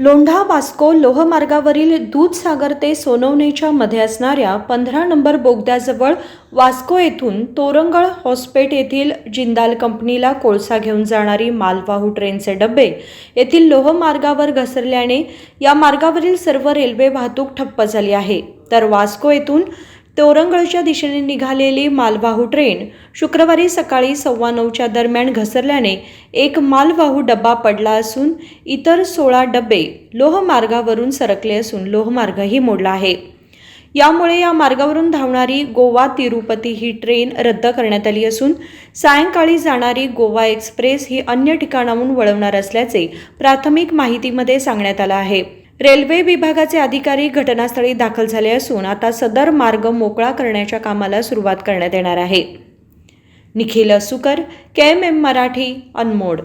लोंढा वास्को लोहमार्गावरील दूधसागर ते सोनवणेच्या मध्ये असणाऱ्या पंधरा नंबर बोगद्याजवळ वास्को येथून तोरंगळ हॉस्पेट येथील जिंदाल कंपनीला कोळसा घेऊन जाणारी मालवाहू ट्रेनचे डबे येथील लोहमार्गावर घसरल्याने या मार्गावरील सर्व रेल्वे वाहतूक ठप्प झाली आहे. तर वास्को येथून तोरंगळच्या दिशेने निघालेली मालवाहू ट्रेन शुक्रवारी सकाळी सव्वा नऊच्या दरम्यान घसरल्याने एक मालवाहू डब्बा पडला असून इतर सोळा डबे लोहमार्गावरून सरकले असून लोहमार्गही मोडला आहे. यामुळे या मार्गावरून धावणारी गोवा तिरुपती ही ट्रेन रद्द करण्यात आली असून सायंकाळी जाणारी गोवा एक्सप्रेस ही अन्य ठिकाणाहून वळवणार असल्याचे प्राथमिक माहितीमध्ये सांगण्यात आलं आहे. रेल्वे विभागाचे अधिकारी घटनास्थळी दाखल झाले असून आता सदर मार्ग मोकळा करण्याच्या कामाला सुरुवात करण्यात येणार आहे. Nikhil Sukar K M M Marathi Anmod